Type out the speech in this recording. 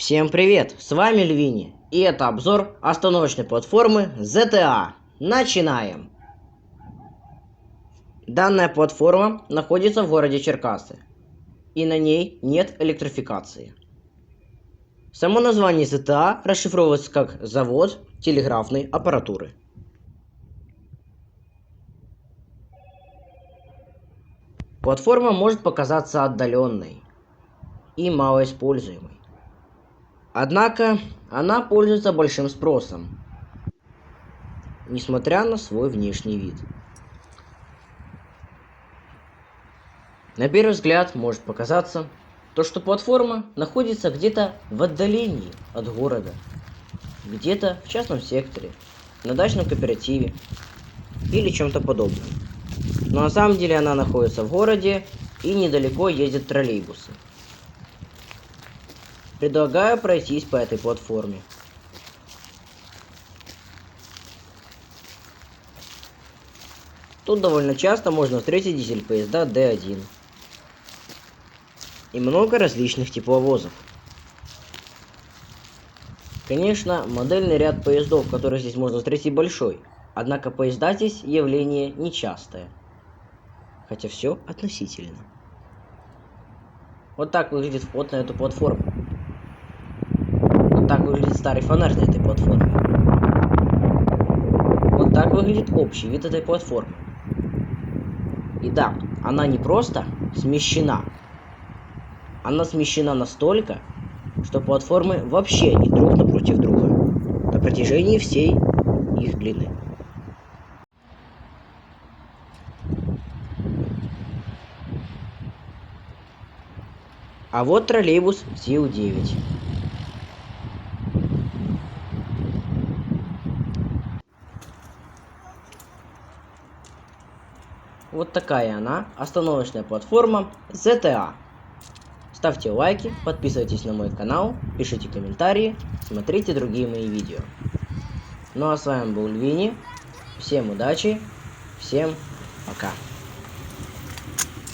Всем привет, с вами Львини, и это обзор остановочной платформы ZTA. Начинаем! Данная платформа находится в городе Черкасы, и на ней нет электрификации. Само название ZTA расшифровывается как «Завод телеграфной аппаратуры». Платформа может показаться отдаленной и малоиспользуемой. Однако она пользуется большим спросом, несмотря на свой внешний вид. На первый взгляд может показаться, то, что платформа находится где-то в отдалении от города, где-то в частном секторе, на дачном кооперативе или чем-то подобном. Но на самом деле она находится в городе и недалеко ездят троллейбусы. Предлагаю пройтись по этой платформе. Тут довольно часто можно встретить дизель-поезда D1. И много различных тепловозов. Конечно, модельный ряд поездов, которые здесь можно встретить большой. Однако поезда здесь явление нечастое. Хотя все относительно. Вот так выглядит вход на эту платформу. Так выглядит старый фонарь на этой платформе. Вот так выглядит общий вид этой платформы. И да, она не просто смещена. Она смещена настолько, что платформы вообще не друг напротив друга на протяжении всей их длины. А вот троллейбус ЗИУ-9. Вот такая она, остановочная платформа ZTA. Ставьте лайки, подписывайтесь на мой канал, пишите комментарии, смотрите другие мои видео. Ну а с вами был Львини. Всем удачи, всем пока.